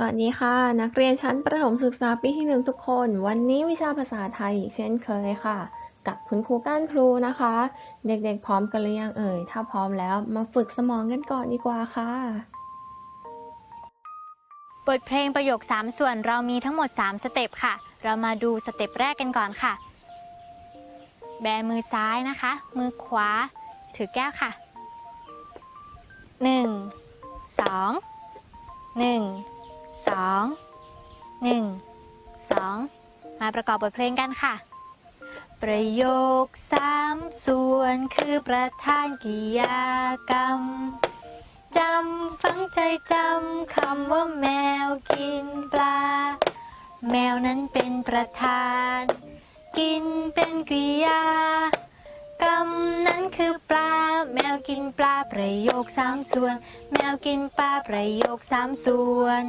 สวัสดีค่ะ นักเรียนชั้นประถมศึกษาปีที่หนึ่งทุกคน วันนี้วิชาภาษาไทยอีกเช่นเคยค่ะ กับคุณครูก้านครูนะคะ เด็กๆพร้อมกันหรือยังเอ่ย ถ้าพร้อมแล้วมาฝึกสมองกันก่อนดีกว่าค่ะ บทเพลงประโยค 3 ส่วนเรามีทั้งหมด 3 สเต็ปค่ะ เรามาดูสเต็ปแรกกันก่อนค่ะ แบมือซ้ายนะคะ มือขวา ถือแก้วค่ะ 1 2 1 2 1 2มาประกอบบทเพลงกันค่ะ ประโยคสามส่วนคือประธานกริยากรรมจำฝังใจจำคำว่าแมวกินปลา แมวนั้นเป็นประธาน กินเป็นกริยากรรมนั้นคือปลา แมวกินปลาประโยคสามส่วน แมวกินปลาประโยคสามส่วน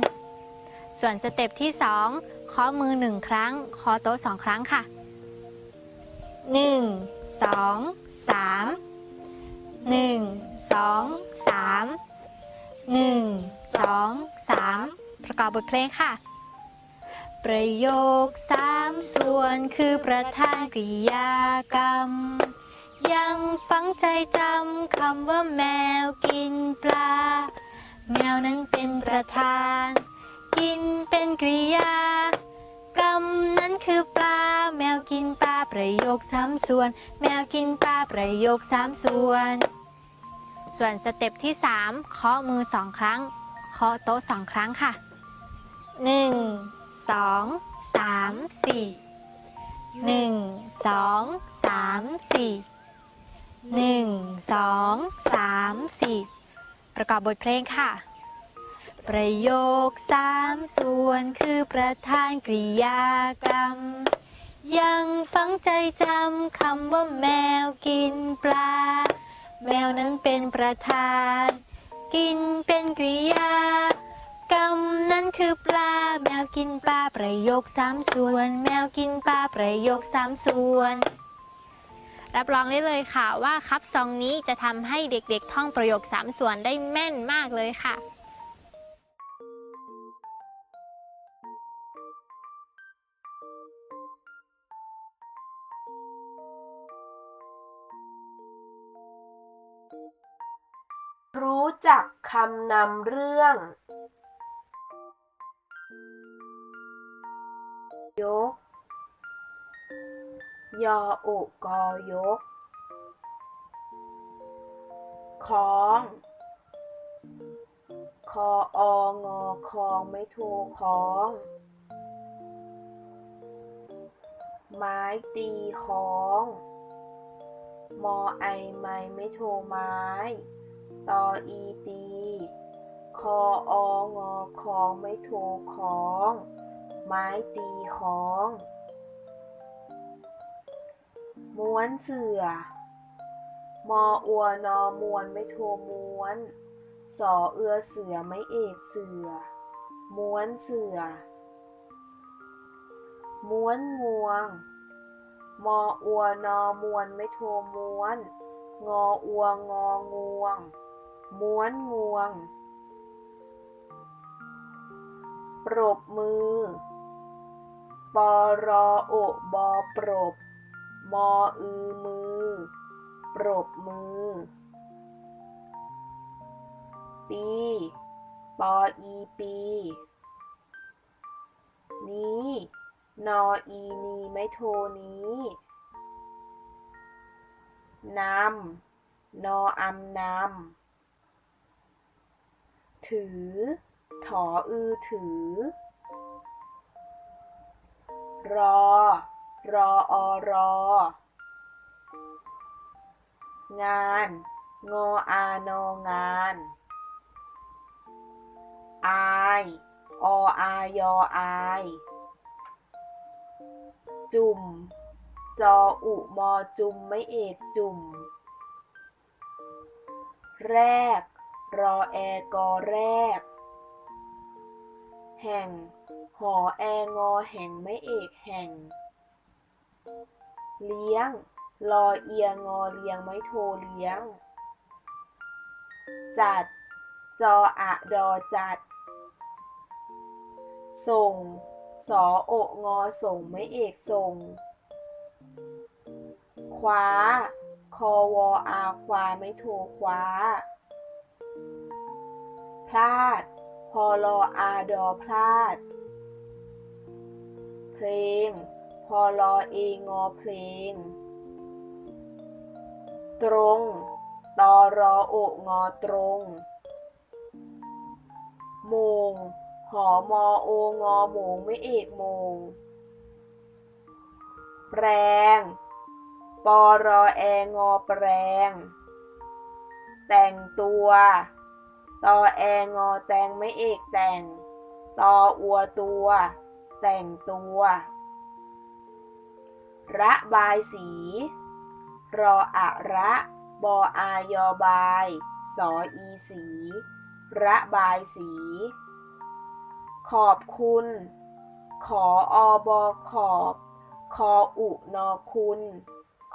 ส่วนสเต็ปที่สองข้อมือหนึ่งครั้ง คอโต๊ะสองครั้งค่ะหนึ่งสองสามหนึ่งสองสามหนึ่งสองสามประกอบบทเพลงค่ะ ประโยคสามส่วนคือประธานกริยากรรม ยังฝังใจจำคำว่าแมวกินปลา แมวนั้นเป็นประธาน กินเป็นกริยากรรมนั้นคือปลา แมวกินปลาประโยคสามส่วน แมวกินปลาประโยคสามส่วน ส่วนสเต็ปที่ 3 เคาะมือสองครั้ง เคาะโต๊ะสองครั้งค่ะ 1 2 3 4 1 2 3 4 1 2 3 4 ประกอบบทเพลงค่ะ ประโยคสามส่วนคือประธานกริยากรรม ยังฝังใจจำคำว่าแมวกินปลา แมวนั้นเป็นประธาน กินเป็นกริยากรรมนั้นคือปลา แมวกินปลาประโยคสามส่วน แมวกินปลาประโยคสามส่วนรับรองได้เลยค่ะว่าครับซองนี้จะทำให้เด็กๆ ท่องประโยคสามส่วนได้แม่นมากเลยค่ะ รู้จักคำนำเรื่อง ยก ยออุกอยก ของ คอองอคองไม่โทของ ไม้ตีของ มอไอไม่ไม่โทไม้ ตออีตีคอองอคองไม่โทของ ไม้ตีของ ม้วนเสือ มออัวนอมวนไม่โทม้วน สอเอือเสือไม่เอกเสือ ม้วนเสือ ม้วนงวง มออัวนอมวนไม่โทม้วน งออัวงองวง ม้วนงวง ปรบมือปอรอโอบอปรบ มออือมือ ปรบมือ ปี ปออีปี นี้ นออีนีไม่โทนี้นำนออำนำ ถือ ถออือถือ รอ รออรองาน งออานองาน อาย ออายออาย จุ่ม จออุมอจุ่มไม่เอกจุ่ม แรก รอแอกอแรก แห่ง หอแองอแห่งไม่เอกแห่ง เลี้ยง รอเอียงอเลี้ยงไม่โทเลี้ยง จัด จออะดอจัด ส่ง สอโองอส่งไม่เอกส่ง คว้า คอวออาคว้าไม่โทคว้า พลาด พอลออาดอพลาด เพลง พอลอเองอเพลง ตรง ตอรอโองอตรงมง หอมอโองอมงไม่เอกมง แปรง ปอรอแองอแปรง แต่งตัว ตอแองอแตงไม่เอกแต่ง ตออัวตัว แต่งตัว ระบายสี รออะระ บออายอบาย สออีสี ระบายสี ขอบคุณ ขออบอขอบ คออุนอคุณ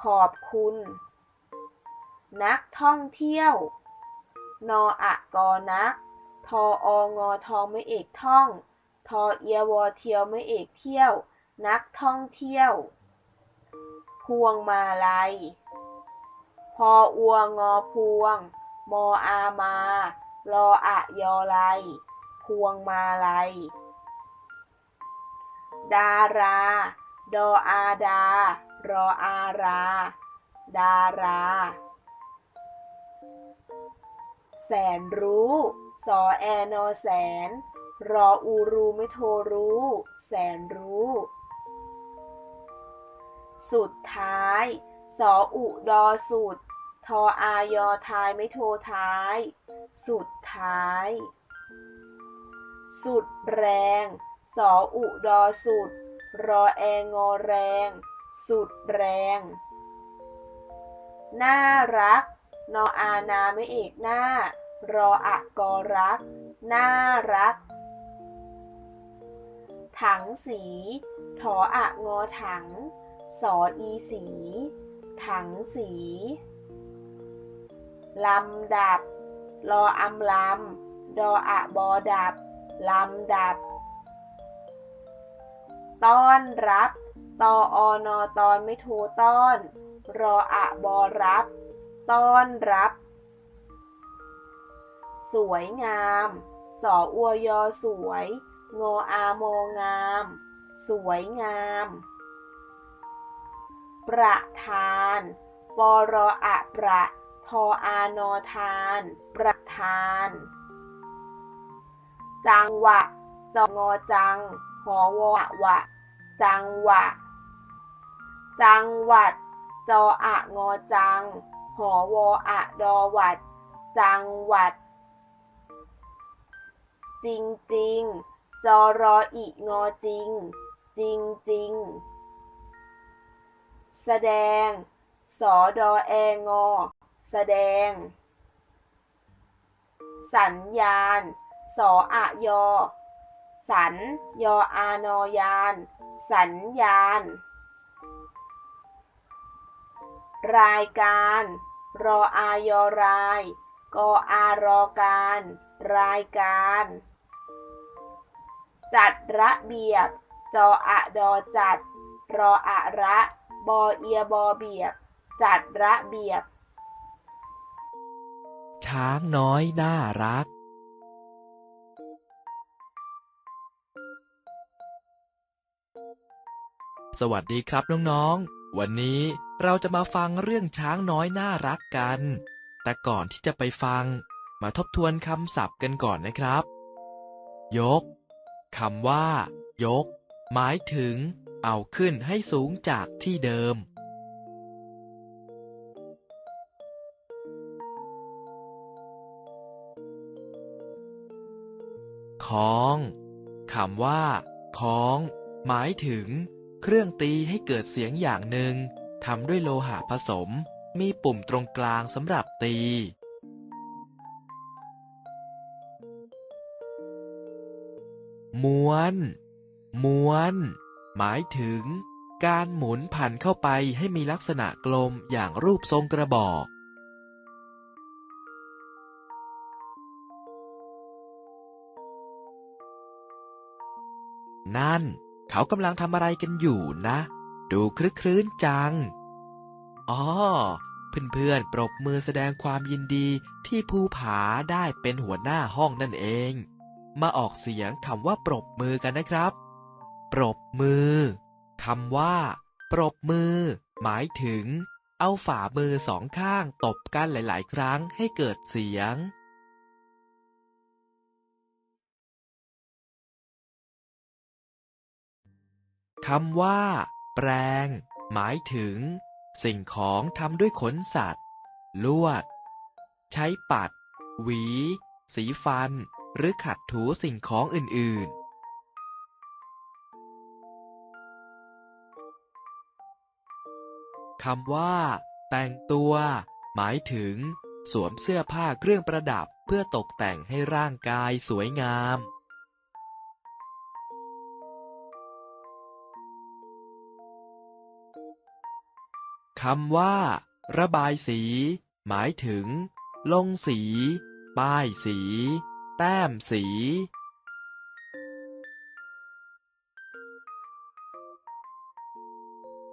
ขอบคุณ นักท่องเที่ยว นออะกอนักทอองอทองไม่เอกท่อง ทอเอียวอเทียวไม่เอกเที่ยว นักท่องเที่ยว พวงมาลัย พออัวงอพวง มออามา รออะยอไลพวงมาลัย ดารา ดออาดา รออารา ดารา แสนรู้ สอแอนอแสน รออูรูไม่โทรู้ แสนรู้ สุดท้าย สออุดอสุด ทออายอทายไม่โทท้าย สุดท้าย สุดแรง สออุดอสุด รอแองอแรง สุดแรง น่ารัก นออานาไม่เอกหน้า รออะกอรัก น่ารัก ถังสี ถออะงอถัง สออีสี ถังสี ลำดับ รออำลำ ดออะบอดับ ลำดับ ต้อนรับ ตออนอตอนไม่โทต้อน รออะบอรับ ต้อนรับ สวยงาม สออวยอสวย งออาโมงาม สวยงาม ประทานปรออะประทออานอทาน ประทาน จังหวะจองอจัง หอวะวะ จังหวะ จังหวัด จออะงอจัง หอวออะดอวัด จังหวัด จริงจริงจอรออีงอจริง จริงจริง แสดง สอดอแองอ แสดง สัญญาณ สออะยอ สัญยออานอยาน สัญญาณ รายการ รออายอราย กออารอการ รายการ จัดระเบียบ จออะดอจัด รออะระ บอเอียบอเบียบ จัดระเบียบ ช้างน้อยน่ารัก สวัสดีครับน้องๆ วันนี้เราจะมาฟังเรื่องช้างน้อยน่ารักกัน แต่ก่อนที่จะไปฟัง มาทบทวนคำศัพท์กันก่อนนะครับ ยกคำว่า ยก หมายถึง เอาขึ้นให้สูงจากที่เดิม คล้องคำว่าคล้อง หมายถึง เครื่องตีให้เกิดเสียงอย่างหนึ่งทำด้วยโลหะผสม มีปุ่มตรงกลางสำหรับตี ม้วน ม้วน หมายถึง การหมุนผ่านเข้าไปให้มีลักษณะกลมอย่างรูปทรงกระบอก นั่น เขากำลังทำอะไรกันอยู่นะ ดูคลึกครื้นจัง อ๋อ เพื่อนๆปรบมือแสดงความยินดีที่ภูผาได้เป็นหัวหน้าห้องนั่นเอง มาออกเสียงคำว่าปรบมือกันนะครับ ปรบมือคำว่า ปรบมือ หมายถึง เอาฝ่ามือสองข้างตบกันหลาย ๆ ครั้งให้เกิดเสียง คำว่า แปรงหมายถึง สิ่งของทำด้วยขนสัตว์ ลวด ใช้ปัด หวี สีฟัน หรือขัดถูสิ่งของอื่น ๆคำว่า แต่งตัว หมายถึง สวมเสื้อผ้าเครื่องประดับเพื่อตกแต่งให้ร่างกายสวยงาม คำว่า ระบายสี หมายถึง ลงสี ป้ายสี แต้มสี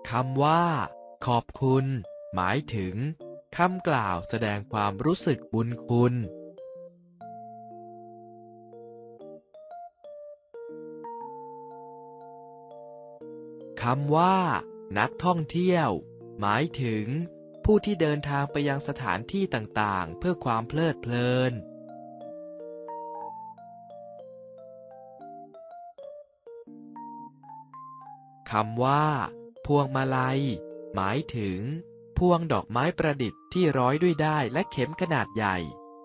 คำว่า ขอบคุณ หมายถึงคำกล่าวแสดงความรู้สึกบุญคุณ คำว่า นักท่องเที่ยว หมายถึง ผู้ที่เดินทางไปยังสถานที่ต่างๆ เพื่อความเพลิดเพลิน คำว่า พวงมาลัย หมายถึง พวงดอกไม้ประดิษฐ์ที่ร้อยด้วยได้และเข็มขนาดใหญ่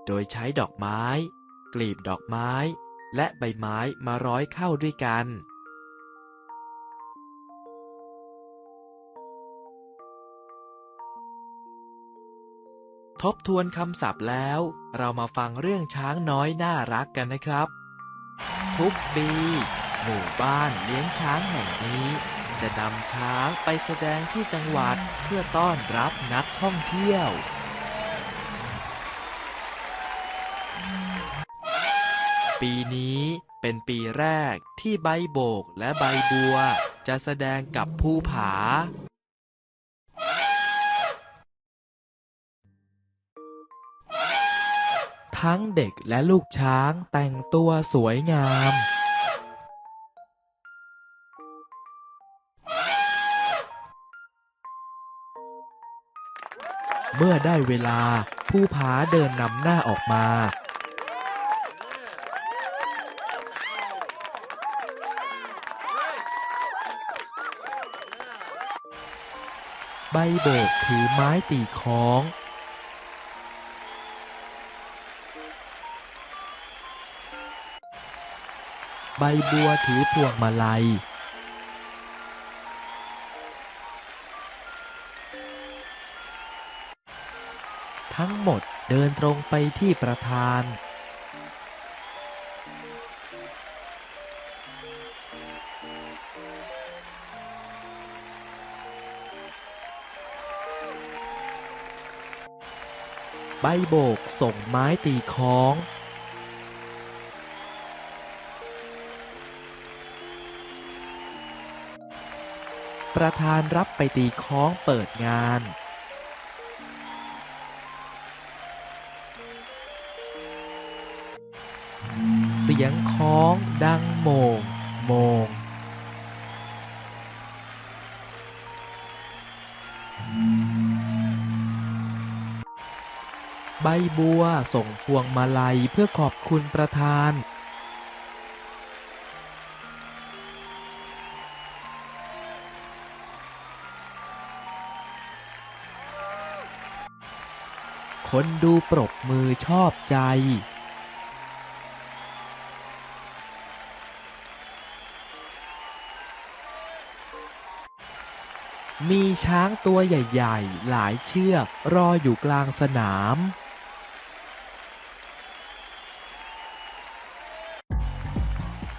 โดยใช้ดอกไม้ กลีบดอกไม้ และใบไม้มาร้อยเข้าด้วยกัน บทวนคำศัพท์แล้ว เรามาฟังเรื่องช้างน้อยน่ารักกันนะครับ ทุกปีหมู่บ้านเลี้ยงช้างแห่งนี้ จะนำช้างไปแสดงที่จังหวัดเพื่อต้อนรับนักท่องเที่ยว ปีนี้เป็นปีแรกที่ใบโบกและใบบัว จะแสดงกับภูผา ทั้งเด็กและลูกช้างแต่งตัวสวยงาม เมื่อได้เวลาผู้ผาเดินนำหน้าออกมา ใบโบกถือไม้ตีคอง ใบบัวถือพวงมาลัยทั้งหมดเดินตรงไปที่ประธาน ใบโบกส่งไม้ตีค้อง ประธานรับไปตีค้องเปิดงานเสียงค้องดังโมง โมง ใบบัวส่งพวงมาลัยเพื่อขอบคุณประธาน คนดูปรบมือชอบใจ มีช้างตัวใหญ่ๆ หลายเชือกรออยู่กลางสนาม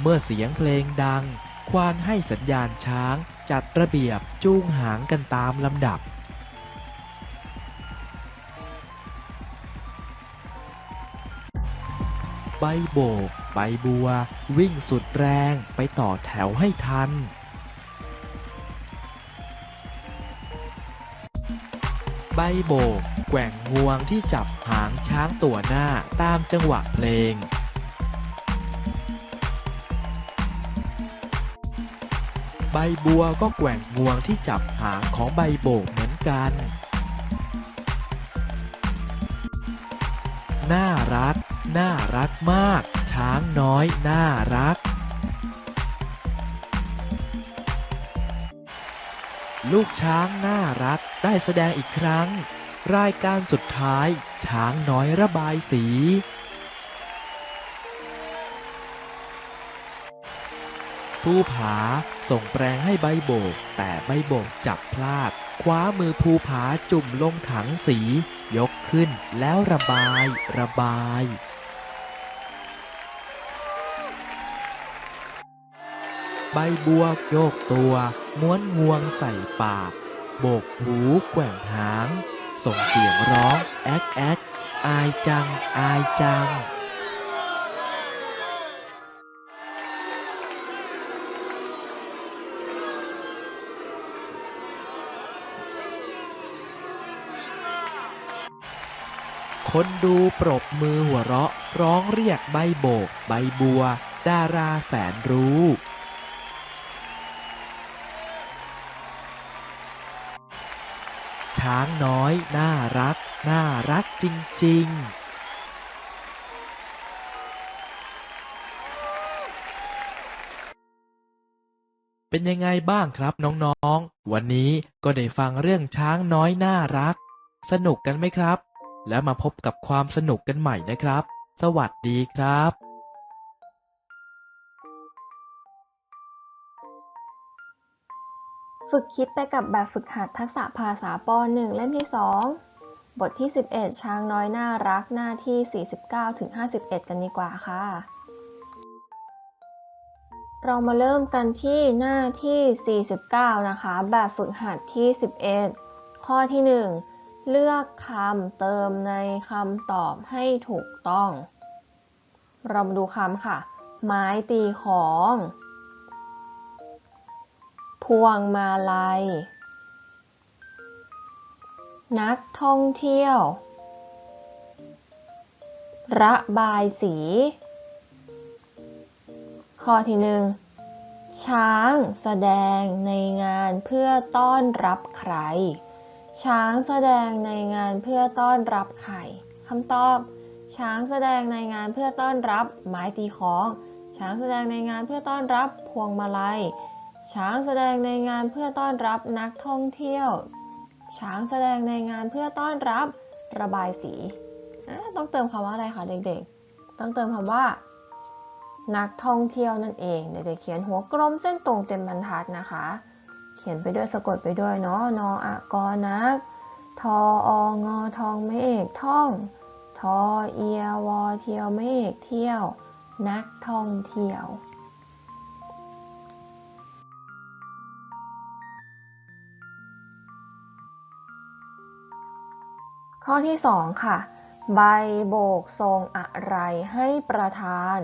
เมื่อเสียงเพลงดัง ควานให้สัญญาณช้างจัดระเบียบจูงหางกันตามลำดับ ใบโบก ใบบัว วิ่งสุดแรงไปต่อแถวให้ทัน ใบโบก แกว่งงวงที่จับหางช้างตัวหน้าตามจังหวะเพลงใบบัวก็แกว่งงวงที่จับหางของใบโบกเหมือนกัน น่ารัก น่ารักมาก ช้างน้อย น่ารัก ลูกช้างน่ารักได้แสดงอีกครั้ง รายการสุดท้าย ช้างน้อยระบายสีภูผาส่งแปรงให้ใบโบก แต่ใบโบกจับพลาด คว้ามือภูผาจุ่มลงถังสียกขึ้นแล้วระบาย ระบาย ใบบัวโยกตัว ม้วนงวงใส่ปาก โบกหูแกว่งหาง ส่งเสียงร้อง แอ๊กแอ๊กอายจัง อายจังคนดูปรบมือหัวเราะ ร้องเรียกใบโบก ใบบัว ดาราแสนรู้ ช้างน้อย น่ารัก น่ารักจริง ๆเป็นยังไงบ้างครับน้องๆ วันนี้ก็ได้ฟังเรื่องช้างน้อยน่ารัก สนุกกันไหมครับ แล้วมาพบกับความสนุกกันใหม่นะครับ สวัสดีครับ ฝึกคิดไปกับแบบฝึกหัดทักษะภาษาป .1 เล่มที่ 2 บทที่ 11 ช้างน้อยน่ารักหน้าที่ 49ถึง51 กันดีกว่าค่ะ เรามาเริ่มกันที่หน้าที่ 49 นะคะ แบบฝึกหัดที่ 11 ข้อที่ 1 เลือกคำเติมในคำตอบให้ถูกต้อง เรามาดูคำค่ะ ไม้ตีของ พวงมาลัย นักท่องเที่ยว ระบายสี ข้อที่หนึ่งช้างแสดงในงานเพื่อต้อนรับใคร ช้างแสดงในงานเพื่อต้อนรับใครคำตอบ ช้างแสดงในงานเพื่อต้อนรับไม้ตีของ ช้างแสดงในงานเพื่อต้อนรับพวงมาลัย ช้างแสดงในงานเพื่อต้อนรับนักท่องเที่ยว ช้างแสดงในงานเพื่อต้อนรับระบายสี ต้องเติมคำว่าอะไรคะเด็กๆ ต้องเติมคำว่า นักท่องเที่ยวนั่นเอง เด็กๆเขียนหัวกลมเส้นตรงเต็มบรรทัดนะคะ เขียนไปด้วยสะกดไปด้วยเนาะ นออะกอนัก ทอองอทองไม่เอกท่อง ทอเอียวอเที่ยวไม่เอกเที่ยว นักท่องเที่ยว ข้อที่ 2 ค่ะ ใบโบกทรงอะไรให้ประธาน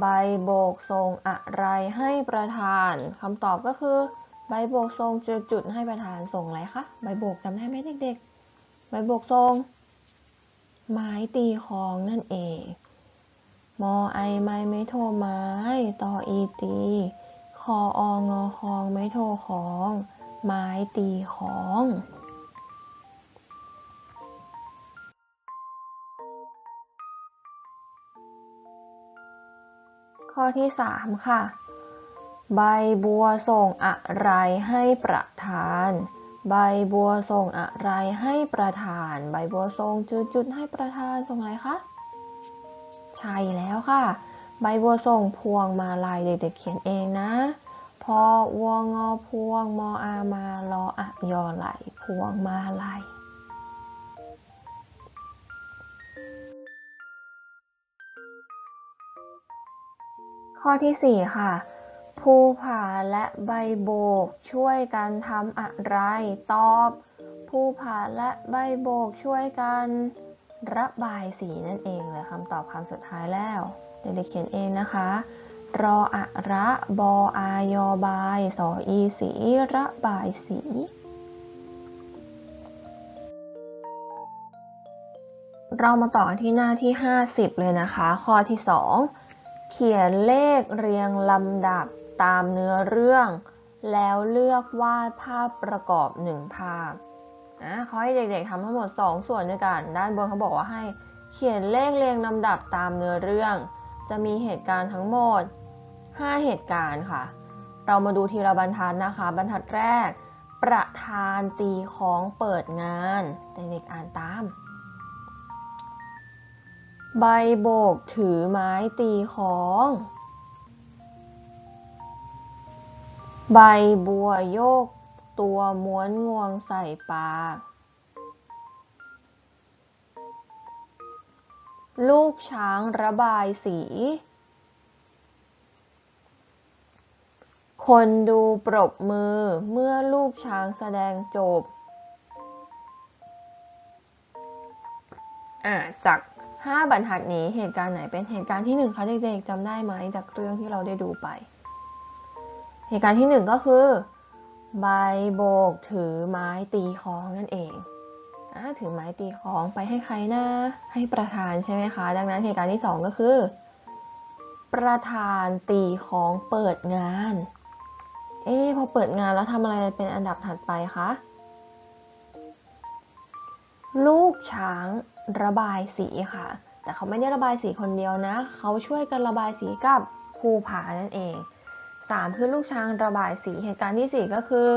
ใบโบกทรงอะไรให้ประธานคำตอบก็คือ ใบโบกทรงจุดๆให้ประธานทรงอะไรคะใบโบกจำได้ไหมเด็กๆ ใบโบกทรง ไม้ตีคองนั่นเองมอไอไม้ไม่โทไม้ตออีตีคอองอคองไม่โทของ ไม้ตีของ ข้อที่ 3 ค่ะ ใบบัวส่งอะไรให้ประธาน ใบบัวส่งอะไรให้ประธาน ใบบัวส่งจุดๆให้ประธานส่งอะไรคะ ใช่แล้วค่ะ ใบบัวส่งพวงมาลัยเด็กๆเขียนเองนะพอวงอพวงมออามารออะยอไหลพวงมาลัย ข้อที่ 4 ค่ะ ภูผาและใบโบกช่วยกันทำอะไร ตอบ ภูผาและใบโบกช่วยกันระบายสีนั่นเองเลยคำตอบคำสุดท้ายแล้ว เด็กๆเขียนเองนะคะ รออะระบออายอบายสออีสีระบายสีเรามาต่อกันที่หน้าที่ 50 เลยนะคะ ข้อที่ 2 เขียนเลขเรียงลำดับตามเนื้อเรื่อง แล้วเลือกวาดภาพประกอบ1ภาพนะเขาให้เด็กๆทำทั้งหมด 2 ส่วนด้วยกัน ด้านบนเขาบอกว่าให้เขียนเลขเรียงลำดับตามเนื้อเรื่อง จะมีเหตุการณ์ทั้งหมด 5 เหตุการณ์ค่ะ เรามาดูทีละบรรทัดนะคะ บรรทัดแรก ประธานตีของเปิดงานเด็กๆอ่านตาม ใบโบกถือไม้ตีของ ใบบัวโยกตัวม้วนงวงใส่ปากลูกช้างระบายสี คนดูปรบมือเมื่อลูกช้างแสดงจบ อะจาก 5 บรรทัดนี้เหตุการณ์ไหนเป็นเหตุการณ์ที่ 1คะเด็กๆจำได้ไหมจากเรื่องที่เราได้ดูไป เหตุการณ์ที่ 1 ก็คือใบโบกถือไม้ตีค้องนั่นเองอะถือไม้ตีคล้องไปให้ใครนะให้ประธานใช่ไหมคะ ดังนั้นเหตุการณ์ที่ 2 ก็คือ ประธานตีคล้องเปิดงาน เอ๊พอเปิดงานแล้วทำอะไรเป็นอันดับถัดไปคะลูกช้าง ระบายสีค่ะ แต่เขาไม่ได้ระบายสีคนเดียวนะ เขาช่วยกันระบายสีกับภูผานั่นเอง 3 คือลูกช้างระบายสีเหตุการณ์ที่ 4 ก็คือ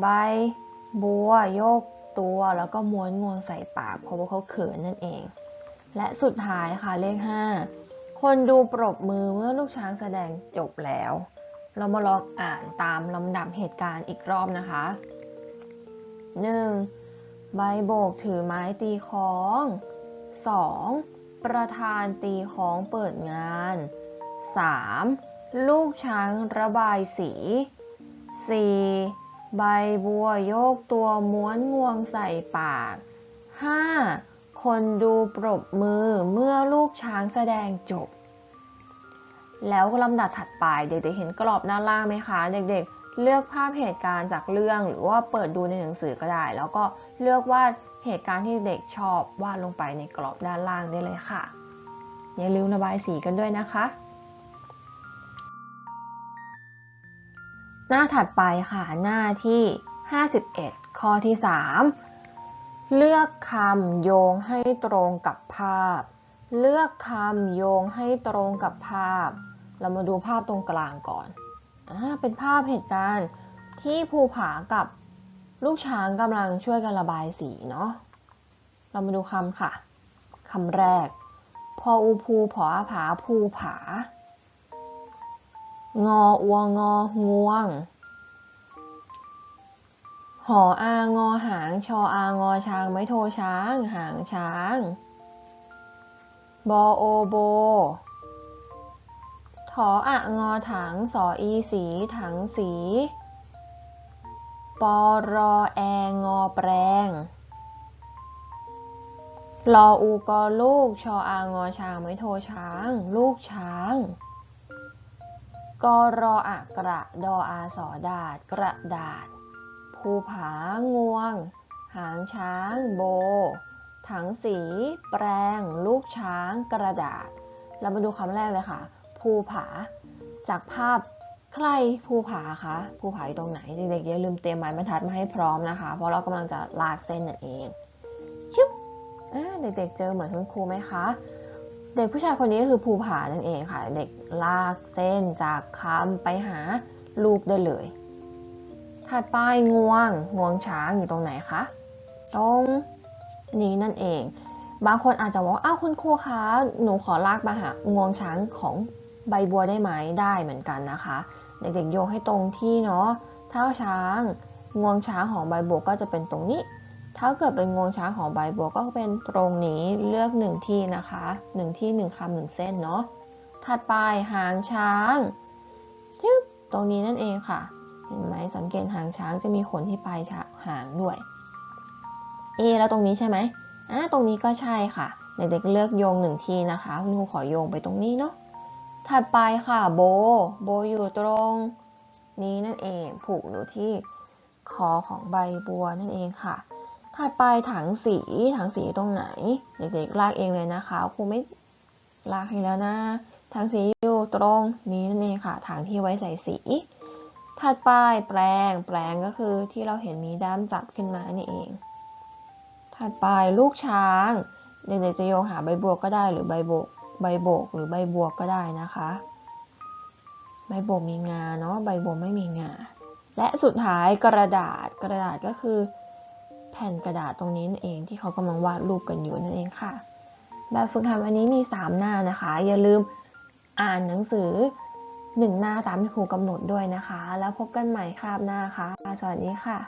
ใบบัวโยกตัวแล้วก็ม้วนงวงใส่ปากเพราะว่าเขาเขินนั่นเอง และสุดท้ายค่ะเลข 5 คนดูปรบมือเมื่อลูกช้างแสดงจบแล้ว เรามาลองอ่านตามลำดับเหตุการณ์อีกรอบนะคะ 1. ใบโบกถือไม้ตีค้อง 2. ประธานตีค้องเปิดงาน 3. ลูกช้างระบายสี 4. ใบบัวโยกตัวม้วนงวงใส่ปาก 5. คนดูปรบมือเมื่อลูกช้างแสดงจบ แล้วลำดับถัดไปเด็กๆเห็นกรอบด้านล่างไหมคะ เด็กๆเลือกภาพเหตุการณ์จากเรื่องหรือว่าเปิดดูในหนังสือก็ได้ แล้วก็ เลือกวาดเหตุการณ์ที่เด็กชอบวาดลงไปในกรอบด้านล่างได้เลยค่ะ อย่าลืมระบายสีกันด้วยนะคะ หน้าถัดไปค่ะหน้าที่ 51 ข้อที่ 3 เลือกคำโยงให้ตรงกับภาพ เลือกคำโยงให้ตรงกับภาพ เรามาดูภาพตรงกลางก่อนอเป็นภาพเหตุการณ์ที่ภูผากับ ลูกช้างกำลังช่วยกันระบายสีเนาะ เรามาดูคำค่ะ คำแรก พออูภูผออาผาภูผา งออวงองวง หออางอหาง ชออางอช้าง ไม่โทช้าง หางช้าง บอโอโบถออะงอถัง สออีสี ถังสี ปอรอแองอแปรงลออูกอลูก ชออางอช้างไม่โทช้าง ลูกช้างกอรออะกระดออาสอดาด กระดาษ ภูผางวง หางช้าง โบ ถังสี แปรงลูกช้าง กระดาษ เรามาดูคำแรกเลยค่ะ ภูผา จากภาพ ใครภูผาคะภูผาอยู่ตรงไหนเด็กๆอย่าลืมเตรียมไม้บรรทัดมาให้พร้อมนะคะ เพราะเรากำลังจะลากเส้นนั่นเองชุบเด็กๆเจอเหมือนคุณครูไหมคะ เด็กผู้ชายคนนี้ก็คือภูผานั่นเองค่ะ เด็กลากเส้นจากคำไปหาลูกได้เลย ถัดไปงวงงวงช้างอยู่ตรงไหนคะตรงนี้นั่นเอง บางคนอาจจะบอกว่าอ้าวคุณครูคะหนูขอลากมาหางวงช้างของใบบัวได้ไหมได้เหมือนกันนะคะ เด็กๆโยงให้ตรงที่เนาะเท้าช้างงวงช้างของใบบัวก็จะเป็นตรงนี้ ถ้าเกิดเป็นงวงช้างของใบบัวก็เป็นตรงนี้เลือกหนึ่งที่นะคะหนึ่งที่หนึ่งคำหนึ่งเส้นเนาะถัดไปหางช้างชึบตรงนี้นั่นเองค่ะ เห็นไหมสังเกตหางช้างจะมีขนที่ปลายหางด้วย เอ แล้วตรงนี้ใช่ไหมอ่าตรงนี้ก็ใช่ค่ะ เด็กๆเลือกโยงหนึ่งทีนะคะคุณครูขอโยงไปตรงนี้เนาะ ถัดไปค่ะโบ โบอยู่ตรง นี้นั่นเอง ผูกอยู่ที่คอของใบบัวนั่นเองค่ะ ถัดไปถังสีถังสีอยู่ตรงไหน เด็กๆลากเองเลยนะคะครูไม่ลากให้แล้วนะ ถังสีอยู่ตรงนี้นั่นเองค่ะ ถังที่ไว้ใส่สี ถัดไปแปลง แปลงก็คือที่เราเห็นมีด้ามจับขึ้นมานี่เอง ถัดไปลูกช้าง เด็กๆจะโยงหาใบบัวก็ได้หรือใบบก ใบโบกหรือใบบัวก็ได้นะคะ ใบโบกมีงาเนาะใบบัวไม่มีงา และสุดท้ายกระดาษกระดาษก็คือ แผ่นกระดาษตรงนี้นั่นเองที่เขากำลังวาดรูปกันอยู่นั่นเองค่ะ แบบฝึกหัดวันนี้มี 3 หน้านะคะ อย่าลืมอ่านหนังสือ 1 หน้าตามที่ครูกำหนดด้วยนะคะ แล้วพบกันใหม่คราบหน้าค่ะ สวัสดีค่ะ